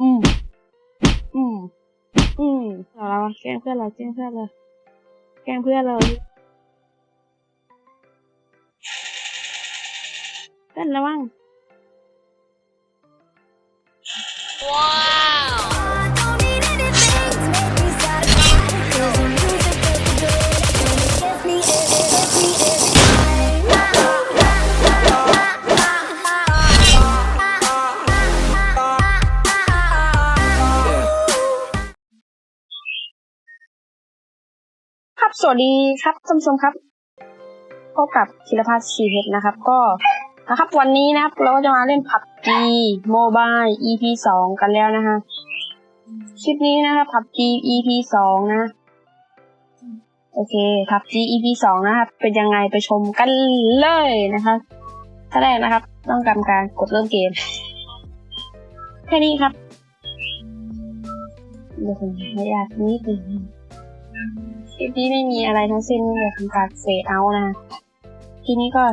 อืม อืม อืมเราเราแกล้งเพื่อนเราแกล้งเพื่อนเราแกล้งเพื่อนเราเพื่อนระวังว้า วัสดีครับท่านผู้ชมครับพบกับธีรพัฒน์ชีเพชรนะครับ ก็นะครับวันนี้นะครับ เราก็จะมาเล่นผับจีโมบาย EP สองกันแล้วนะฮะคลิปนี้นะครับผับจี EP สองนะ โอเคผับจี EP สองนะครับ เป็นยังไงไปชมกันเลยนะครับขั้นแรกนะครับ ต้องทำการกดเริ่มเกม แค่นี้ครับเดี๋ยวผมไม่ยากนิดนึง คลิปนี้ไม่มีอะไรทั้งสิ้นนี่เลยทำการเฟดเอานะ ทีนี้ก็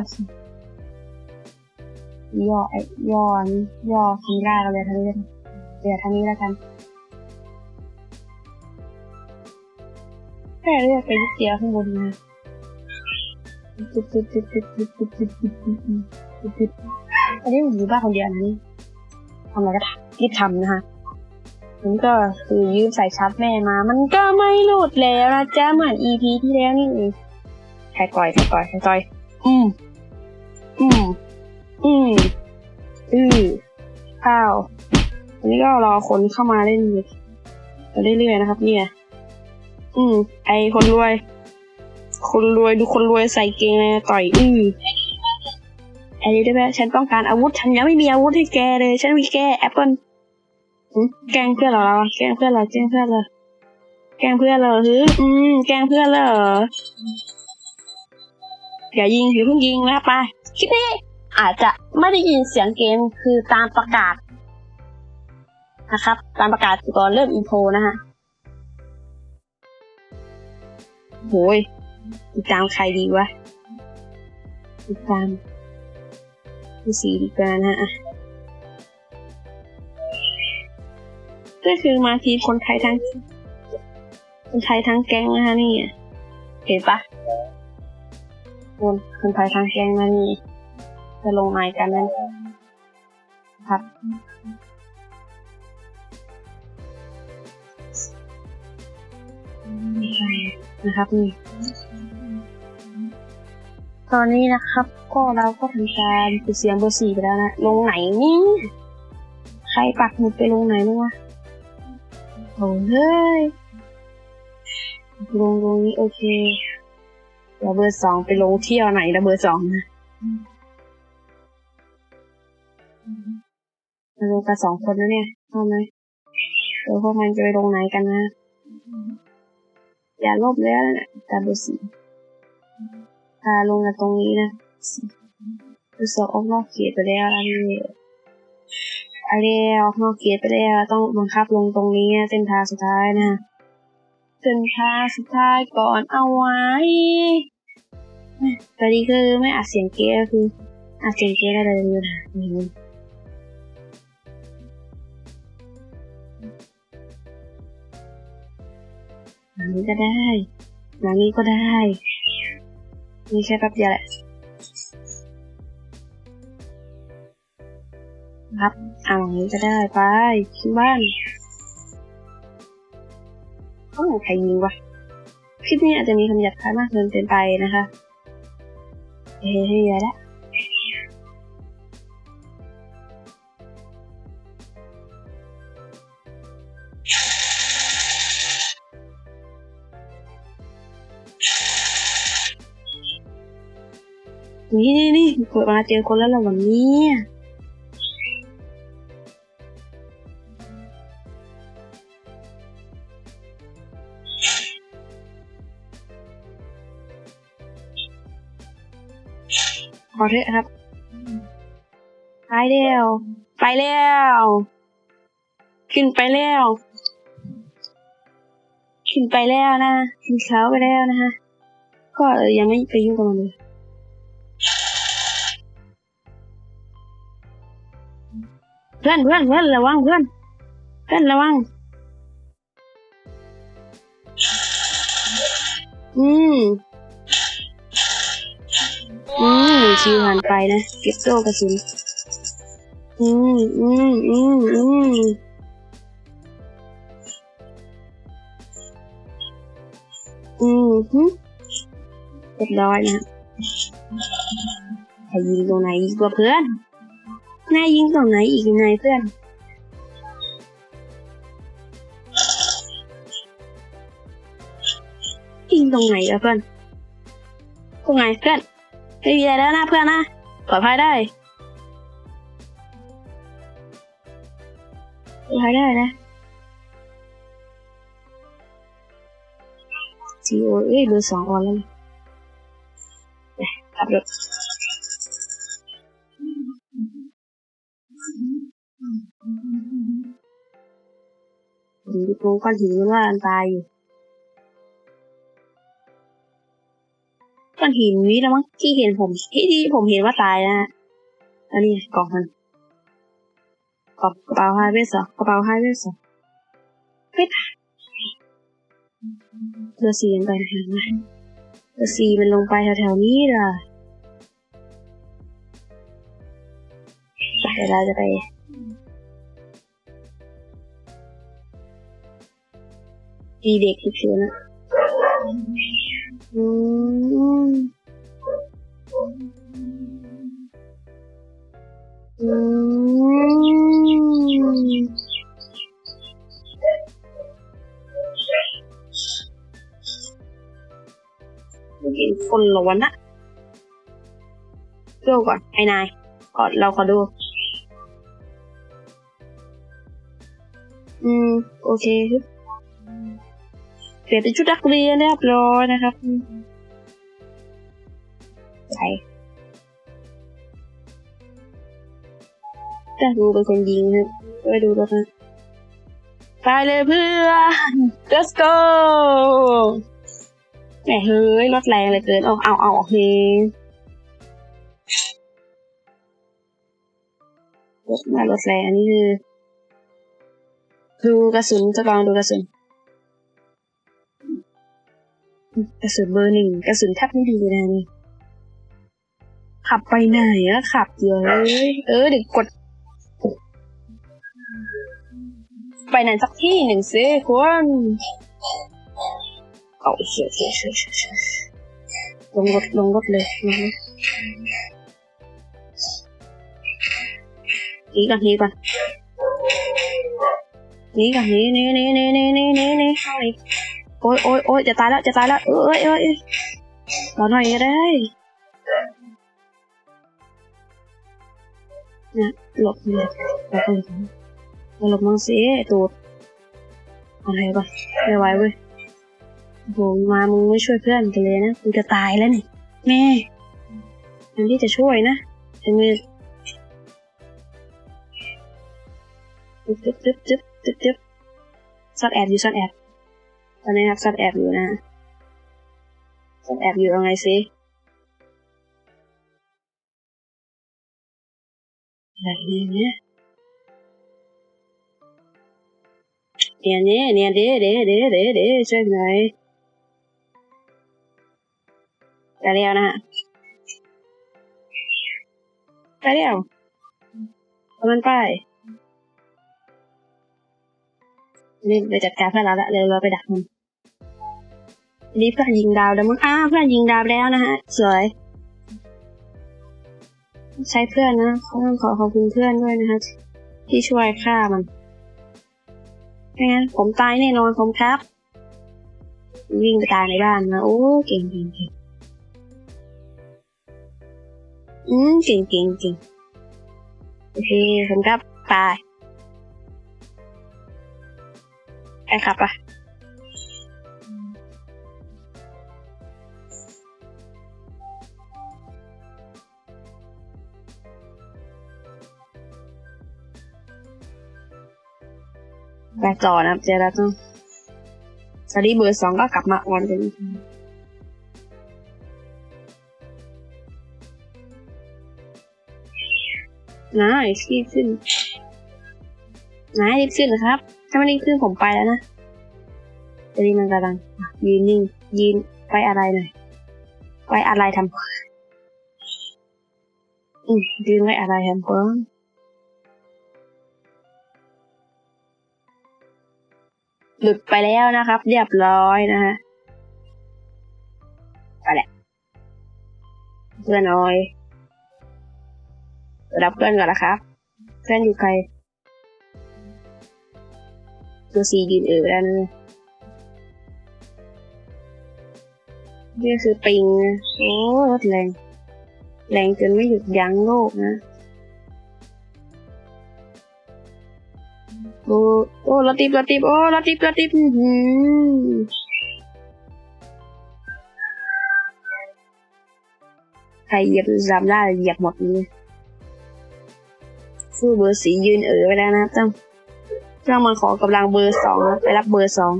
ย่อไอ้ย่อนย่อทีล่าเราเลยทั้งเรื่องเดี๋ยวทางนี้แล้วกันแค่เลือกไปยิเดียวข้างบนนะอันนี้อยู่บ้านคนเดียวนี้ทำอะไรก็ทำรีบทำนะคะ มันก็คือยืมสายชาร์จแม่มา มันก็ไม่หลุดแล้วนะจ๊ะเหมือน EP ที่แล้วนี่เองใครก่อยใครก่อยใครก่อย อืม อืม อืม อือข้าวอันนี้ก็รอคนเข้ามาเล่นไปเรื่อยๆนะครับ เนี่ย อืม ไอคนรวย คนรวยดูคนรวยใส่เกงเลยต่อยอือไอ้นี่ได้ไหมฉันต้องการอาวุธ ฉันยังไม่มีอาวุธให้แกเลย ฉันมีแค่แอปเปิล แกงเพื่อนเราแกงเพื่อนเรอแกงเพื่อนเรอแกงเพื่อนเหรอฮึอืมแกงเพื่อนเรออย่ายิงอย่าเพิ่งยิงนะไปคลิปนี้อาจจะไม่ได้ยินเสียงเกมคือตามประกาศนะครับ ตามประกาศก่อนเริ่มอินโทรนะฮะโหยติดตามใครดีวะติดตามพี่สีดีกว่านะฮะ ก็คือมาทีคนไทยทั้ง คนไทยทั้งแก๊งนะคะนี่เห็นปะคนคนไทยทั้งแก๊งนะนี่จะลงไม้กันนั่นครับนะครับนี่ตอนนี้นะครับ ก็เราก็ทำการปิดเสียงเบอร์สี่ไปแล้วนะ ลงไหนนี่ ใครปักหมุดไปลงไหนมั้งวะ โอ้เฮ้ยลงตรงนี้โอเคเดี๋ยวเบอร์สองไปลงเที่ยวไหนแล้วเบอร์สองนะมาลงกันสองคนนะเนี่ยเอาไหมเดี๋ยวพวกมันจะไปลงไหนกันนะ อย่าลบแล้วนะต่เบอร์สี่พาลงกันตรงนี้นะเบอร์สองออกนอกเขตไปแล้วอะไรเนี่ยอะ ไรออกนอกเขตไปแล้วต้องบังคับลงตรงนี้เส้นทางสุดท้ายนะเส้นทางสุดท้ายก่อนเอาไว้ตอนนี้คือไม่อัดเสียงเก๊ก็คืออัดเสียงเก๊ได้เลยนะนี่หลังนี้ก็ได้หลังนี้ก็ได้นี่แค่แป๊บเดียวแหละครับ เอาหลังนี้ก็ได้ไปขึ้นบ้านโอ้ใครยิงวะคลิปนี้อาจจะมีคำหยาบคายมากเกินไปนะคะเฮ้ยเฮ้ยแล้วนี่นี่นี่เปิดมาเจอคนแล้วเหรอวันนี้ ขอเถอะครับไปแล้ว ไปแล้ว ขึ้นไปแล้ว ขึ้นไปแล้วนะขึ้นเขาไปแล้วนะฮะ ก็ยังไม่ไปยุ่งกับมันเลยเพื่อนเพื่อนเพื่อนระวังเพื่อน เพื่อนระวัง อืม ชิวหันไปนะ เก็บโซ่กระสุน อืมอืมอืมอืมอืมฮึเรียบร้อยนะใครยิงตรงไหนอีกว่าเพื่อนนายยิงตรงไหนอีกนายเพื่อนยิงตรงไหนอะเพื่อนตรงไหนเพื่อน ไม่มีอะไรแล้วนะเพื่อนนะปลอดภัยได้ปลอดภัยได้นะจีโอเอ้ยเบอร์สองออนแล้วนะขับรถอยู่ตรงก้อนหินมันว่าอันตายอยู่ อนหินนี้แล้วมั้งที่เห็นผมที่ที่ผมเห็นว่าตายนะฮะอันนี้กล่องมันกล่องกระเป๋าไฮเวสเหรอกระเป๋าไฮเวสเหรอเฮ้ยเบอร์สี่มันไปทางไหนเบอร์สี่มันลงไปแถวๆนี้ล่ะเดี๋ยวเราจะไปดีเด็กทุกคนนะ อืมอืมเห็นคนเหรอวะนะดูก่อนไอ้นายก่อนเราขอดู อืม โอเค ลี่ยนเป็นชุดนักเรียนเรียบร้อยนะครับใช่แต่ดูเป็นคนยิงครับไปดูแล้วนะไปเลยเพื่อน let's go แหมเฮ้ยรถแรงเหลยเกินเอาเอาเอาเฮ้ยรถมารถแรงอันนี้คือดูกระสุนจะลองดูกระสุน กระสุนเบอร์หนึ่งกระสุนแทบไม่ดีเลยนี่ขับไปไหนอะขับเยอะเลยเออเดี๋ยวกด ไปไหนสักที่หนึ่งซิคุณเอาเฉยเฉยลงรถลงรถเลยนะนี่ก่อนนี่ก่อนนี่ก่อนนี่นี่นี่นี่นี่นี่นี้เข้านี้ โอ๊ยโอ๊ยโอ๊ยจะตายแล้วจะตายแล้วเอ้ยเอ้ยเอ้ยรอหน่อยก็ได้นะหลบเลยหลบเลยหลบมังสิตูดอะไรก่อนไม่ไหวเว้ยโหมามึงไม่ช่วยเพื่อนกันเลยนะกูจะตายแล้วนี่แม่อันที่จะช่วยนะจะมีจึ๊บจึ๊บจึ๊บจึ๊บจึ๊บจึ๊บซ่อนแอบอยู่ซ่อนแอบ ตอนนี้ครับซ่อนแอบอยู่นะซ่อนแอบอยู่เอาไงสิอะไรเนี่ยเนี่ยเนี่ยเนี่ยเด้เด้เด้เด้เด้ช่วยหน่อยไปแล้วนะฮะไปแล้วเอามันไปนี่ไปจัดการเพื่อนเราละเร็วเราไปดักมันอั นี้เพื่อนยิงดาวแล้วมั้งอ้าเพื่อนยิงดาวแล้วนะฮะ สวย ใช้เพื่อนนะต้องขอขอบคุณเพื่อนด้วยนะคะที่ช่วยฆ่ามันไม่งั้นผมตายแน่นอนผมครับ วิ่งไปตายในบ้านนะโอ้เก่งเก่งเก่งอืมเก่งเก่งเก่งโอเคผมครับไปไปครับอะ ไปต่อนะครับเจรัตน์สวัสดีเบอร์สองก็กลับมาออนเป็นนายที่ขึ้นนายรีบขึ้นนะครับ ถ้าไม่รีบขึ้นผมไปแล้วนะตอนนี้มันกำลังยืนนิ่งยืนไปอะไรหน่อยไปอะไรทำอืมยืนไว้อะไรทำเพิ่ม หลุดไปแล้วนะครับ เรียบร้อยนะฮะไปแหละเพื่อนน้อยรับเพื่อนก่อนนะครับเพื่อนอยู่ไกลตัวสียืนเออแล้วนะนี่คือปิงนะโอ้รถแรง แรงจนไม่หยุดยั้งโลกนะ โอ้โอ้รถติบรถติบโอ้รถติบรถติบอื้อหือใครเหยียบจำได้เหยียบหมดเลยสู้เบอร์สียืนเอ๋อไปแล้วนะครับต้องต้องมาขอกำลังเบอร์สองไปรับเบอร์สอง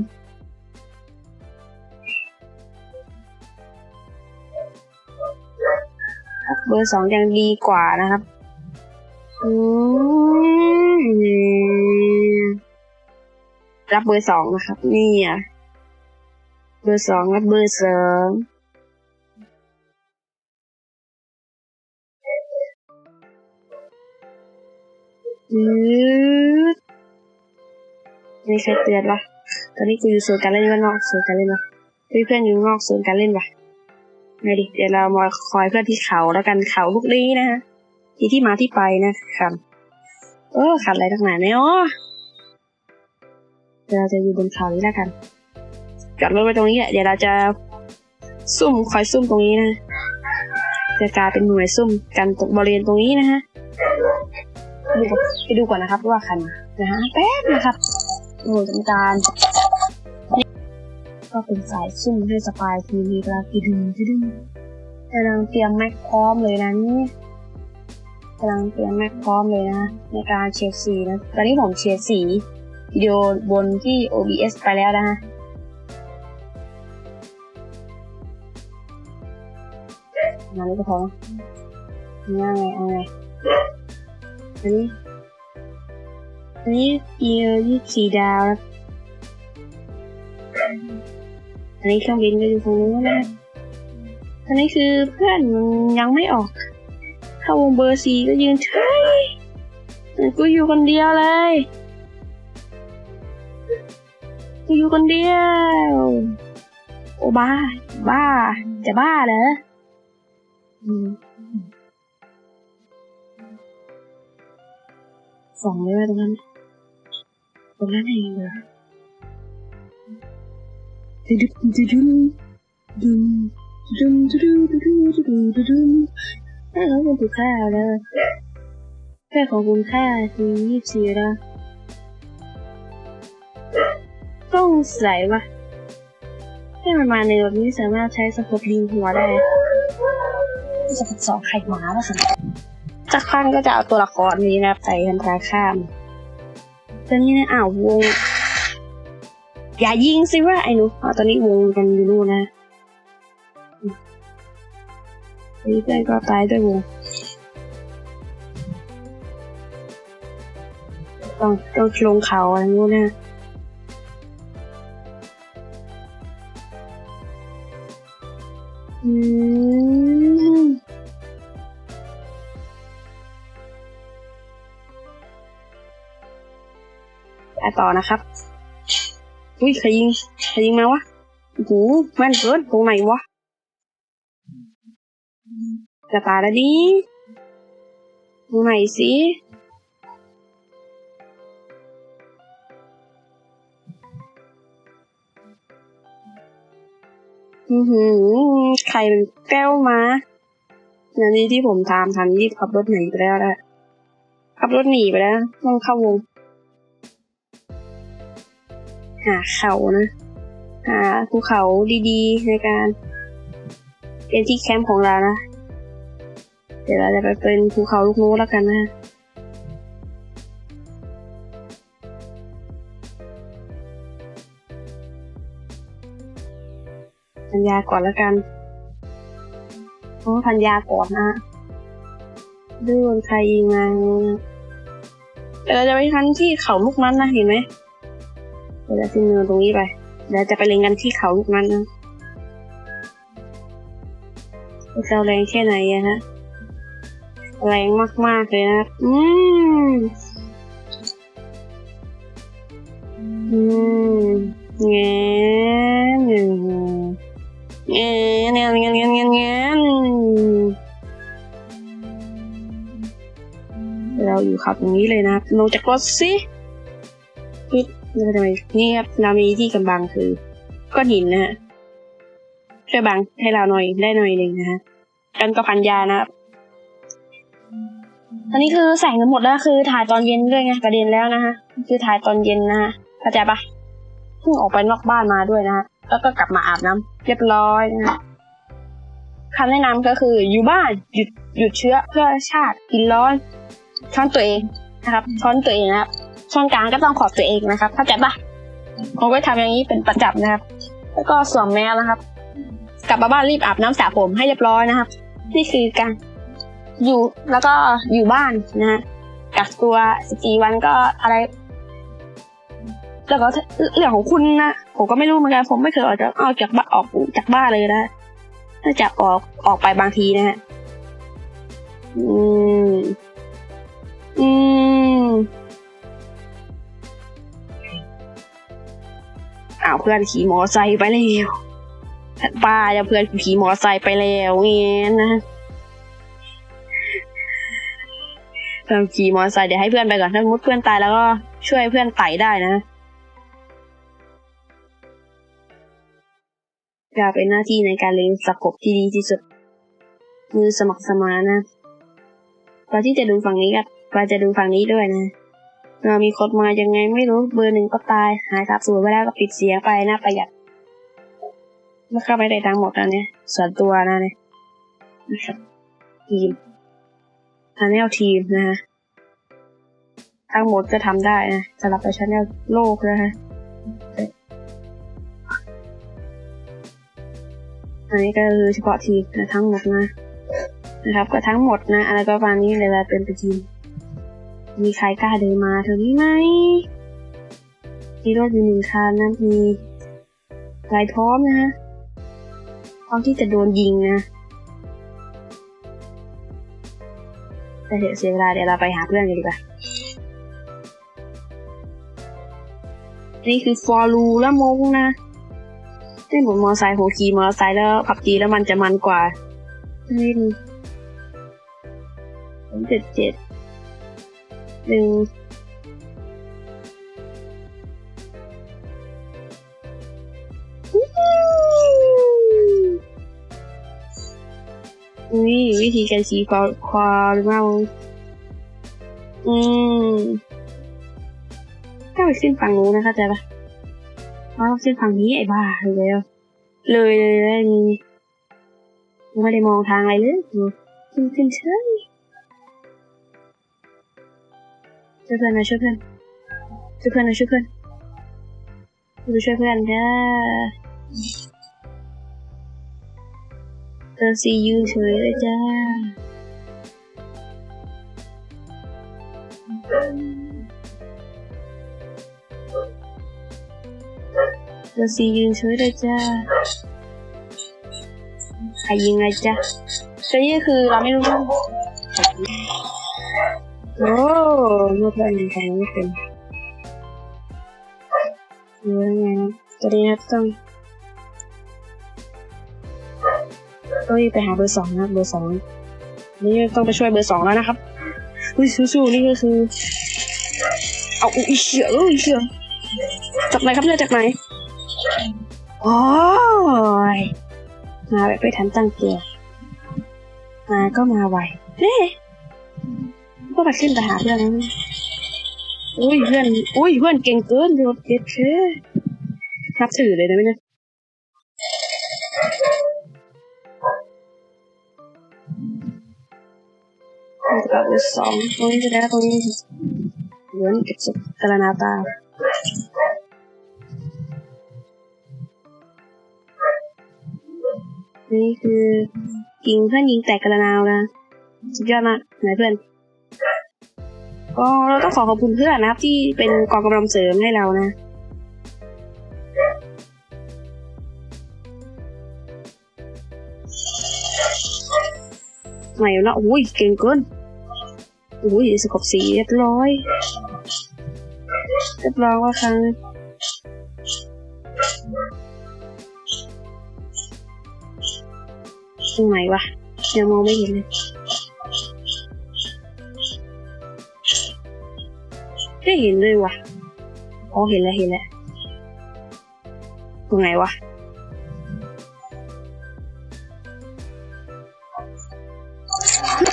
เบอร์สองยังดีกว่านะครับ อืม รับเบอร์สองนะครับ นี่อะเบอร์สองรับเบอร์สองอือไม่ใครเตือนวะตอนนี้กูอยู่โซนการเล่นก็นอกโซนการเล่นวะเพื่อนอยู่นอกโซนการเล่นวะไงดิเดี๋ยวเรามาคอยเพื่อนที่เขาแล้วกันเขาลูกนี้นะฮะที่ที่มาที่ไปนะครับเออขัดอะไรตั้งไหนเนี่ยอ๋อ เดี๋ยวเราจะอยู่บนเขานี้แล้วกัน จอดรถไว้ตรงนี้แหละ เดี๋ยวเราจะซุ่มคอยซุ่มตรงนี้นะ จะกลายเป็นหน่วยซุ่มกันตรงบริเวณตรงนี้นะฮะดูก่อนไปดูก่อนนะครับว่าคันนะฮะแป๊บนะครับโอ้ยจังการก็เป็นสายซุ่มให้สปายทีวีกระกิดึงดึงกำลังเตรียมแม็กพร้อมเลยนะนี่กำลังเตรียมแม็กพร้อมเลยนะในการเชียร์สีนะ ตอนนี้ผมเชียร์สี วิดีโอบนที่ OBS ไปแล้วนะฮะงานนี้ก็พอง่ายไงเอาไงอันนี้อันนี้เกียร์ยี่สี่ดาวแล้วอันนี้เครื่องบินก็อยู่ตรงนู้นนะอันนี้คือเพื่อนมันยังไม่ออก เข้าวงเบอร์สี่ก็ยืนเฉยกูอยู่คนเดียวเลย กูอยู่คนเดียว โอ้บ้า บ้า จะบ้าเหรอสองเลยตรงนั้นตรงนั้นเองเหรอดึดึดึดึดึดึดึดึดึดึดึดึดึดึถ้าเขาเป็นคุณค่าแล้วแค่ของคุณค่าคือยี่สิบสี่แล้ว ต้องใส่ว่าให้มันมาในรถนี้สามารถใช้สกปยิงหัวได้จะเป็นสองไข่หมาแล้วสิสักพักก็จะเอาตัวละครนี้นะครับใส่ทันทาข้ามตอนนี้นะอ้าววง อย่ายิงสิว่าไอ้หนูอ๋อตอนนี้วงกันอยู่นู่นนะนี่เพื่อนก็ตายด้วยวงต้องต้องลงเขาอะไรนู้นนะ อืมไปต่อนะครับ อุ้ยใครยิงใครยิงมาวะโอ้โหแม่นเกินตรงไหนวะจะตายแล้วดิดูไหนสิอือหือ ครเป็นแก้วมาอย่างนี้ที่ผมทำทันรีบขับรถหนีไปแล้วแหละขับรถหนีไปแล้วต้องเข้าวง หาเขานะ หาภูเขาดีๆ ในการเป็นที่แคมป์ของเรานะ เดี๋ยวเราจะไปเป็นภูเขาลูกนู้แล้วกันนะพันยาก่อนแล้วกัน โอ้พันยาก่อนนะดูโดนใครยิงมาเดี๋ยวเราจะไปทันที่เขาลูกนั้นนะเห็นไหมเดี๋ยวเราขึ้นเนินตรงนี้ไปเดี๋ยวจะไปเล็งกันที่เขาลูกนั้นนะว่าจะแรงแค่ไหนอะฮะแรงมากๆเลยนะอืมอืมแง เราอยู่ขับตรงนี้เลยนะลงจากรถสิปึ๊บนี่ทำไมนี่ครับเรามีที่กำบังคือก้อนหินนะฮะช่วยบังให้เราหน่อยได้หน่อยหนึ่งนะฮะกันก็พันยานะครับตอนนี้คือแสงกันหมดแล้วคือถ่ายตอนเย็นด้วยไงประเด็นแล้วนะฮะคือถ่ายตอนเย็นนะฮะเข้าใจปะเพิ่งออกไปนอกบ้านมาด้วยนะฮะแล้วก็กลับมาอาบน้ำเรียบร้อยนะฮะคำแนะนำก็คืออยู่บ้านหยุดหยุดเชื้อเพื่อชาติกินร้อน ช้อนตัวเองนะครับช้อนตัวเองนะครับช้อนกลางก็ต้องขอบตัวเองนะครับเข้าใจปะผมก็ทำอย่างนี้เป็นประจำนะครับ แล้วก็สวมแมสนะครับ กลับมาบ้านรีบอาบน้ำสระผมให้เรียบร้อยนะครับนี่คือการอยู่แล้วก็อยู่บ้านนะฮะกักตัว14วันก็อะไรแล้วก็เรื่องของคุณนะผมก็ไม่รู้เหมือนกันผมไม่เคยออกจากออกจากบ้านออกจากบ้านเลยนะถ้าจะออกออกไปบางทีนะฮะอืม อืมอ้าวเพื่อนขี่มอไซค์ไปแล้วป้าจะเพื่อนขี่มอไซค์ไปแล้วเงี้ยนะเพื่อนขี่มอไซค์เดี๋ยวให้เพื่อนไปก่อนถ้าสมมติเพื่อนตายแล้วก็ช่วยเพื่อนไต่ได้นะจะเป็นหน้าที่ในการเล็งสกบที่ดีที่สุด มือสมัครสมานนะก่อนที่จะดูฝั่งนี้กับ ก่อนจะดูฝั่งนี้ด้วยนะ เรามีคนมายังไงไม่รู้เบอร์หนึ่งก็ตาย หายสับสูญไปแล้วก็ปิดเสียงไปนะประหยัดไม่เข้าไม่ได้ตังหมดนะเนี่ยส่วนตัวนะเนี่ยนะครับทีมชาแนลทีมนะฮะทั้งหมดก็ทำได้นะสำหรับไปชาแนลโลกนะฮะอันนี้ก็คือเฉพาะทีมนะทั้งหมดนะนะครับก็ทั้งหมดนะ อะไรก็ประมาณนี้เลยละเป็นไปทีม มีใครกล้าเดินมาเท่านี้ไหมมีรถอยู่หนึ่งคันนะมีลายพร้อมนะฮะพร้อมที่จะโดนยิงนะแต่เถอะเสียเวลาเดี๋ยวเราไปหาเพื่อนกันดีกว่านี่คือฟอร์ลูและมงนะเล่นบนมอไซค์โหขี่มอไซค์แล้วขับจีแล้วมันจะมันกว่านี่มีผมเจ็ดเจ็ด นึ่งนี่วิธีการขี่ควาควาหรือเปล่าอืมถ้าไปขึ้นฝั่งนู้นนะเข้าใจปะเราขึ้นฝั่งนี้ไอ้บ้าเลยเลยเลยเลยไม่ได้มองทางอะไรเลยขึ้นขึ้นเฉย ช่วยเพื่อนนะช่วยเพื่อนช่วยเพื่อนนะช่วยเพื่อนดูช่วยเพื่อนจ้าเธอซียืนเฉยเลยจ้าเราซียืนเฉยเลยจ้าใครยิงไงจ้าแต่นี่คือเราไม่รู้ โอ้เมื่อเพื่อนยิงใครไม่เป็นเยอะไงนะจะได้นะต้องต้องไปหาเบอร์สองนะเบอร์สองนี่ต้องไปช่วยเบอร์สองแล้วนะครับอุ้ยสู้ๆนี่ก็คือ เอาอุ้ยเชี่ยอุ้ยเชี่ยจากไหนครับเนี่ยจากไหนโอ้ยมาแบบไม่ทันตั้งตัวมาก็มาไวเฮ้ ก็ไปขึ้นไปหาเพื่อนแล้วนอุ้ยเพื่อนอุ้ยเพื่อนเก่งเกินโดดเก็ตเชนับถือเลยนะเนี่ยกับเบอสองตรงนี้จะได้ตรงนี้เหมือนเก็บศพกระนาตานี่คือยิงเพื่อนยิงแตกกระนาวนะสุดยอดมากไหนเพื่อน ก็เราต้องขอขอบคุณเพื่อนนะครับ ที่เป็นกองกำลังเสริมให้เรานะไหนละอุ้ยเก่งเกินอุ้ยสกบสีเรียบร้อยเรียบร้อยว่าครั้งตรงไหนวะยังมองไม่เห็นเลย ไม่เห็นเลยวะอ๋อเห็นแล้วเห็นแล้วตรงไหนวะ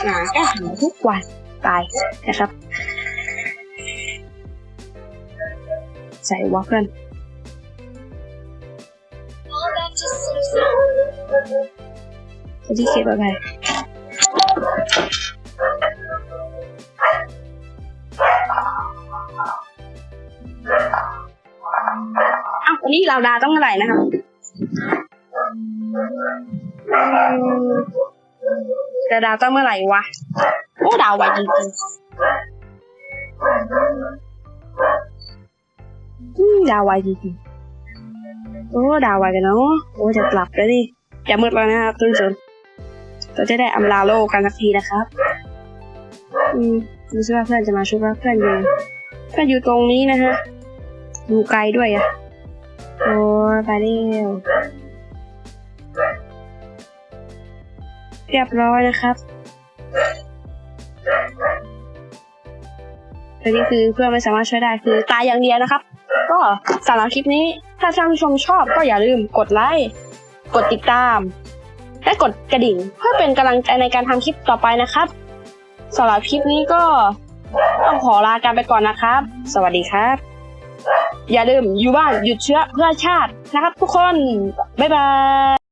หนาก็หาทุกวันตายนะครับ ใส่วะเพื่อนจะที่เก็บอะไร เราดาต้องเท่าไหร่นะครับอืมจะดาวต้องเมื่อไหร่วะ โอ้ดาวไวจริงๆดาวไวจริงๆโอ้ดาวไวกันเนาะโอ้จะกลับแล้วดิจะมืดแล้วนะครับทุกคนเราจะได้อำลาโลกกันสักทีนะครับ อืมดูซิว่าเพื่อนจะมาช่วยว่าเพื่อนอยู่เพื่อนอยู่ตรงนี้นะฮะอยู่ไกลด้วยอะ โอ้ไปเร็วเรียบร้อยนะครับอันนี้คือเพื่อนไม่สามารถช่วยได้คือตายอย่างเดียวนะครับ ก็สำหรับคลิปนี้ ถ้าท่านผู้ชมชอบก็อย่าลืมกดไลค์ กดติดตาม และกดกระดิ่ง เพื่อเป็นกำลังใจในการทำคลิปต่อไปนะครับสำหรับคลิปนี้ก็ต้องขอลากันไปก่อนนะครับ สวัสดีครับ อย่าลืมอยู่บ้านหยุดเชื้อเพื่อชาตินะครับ ทุกคน บ๊ายบาย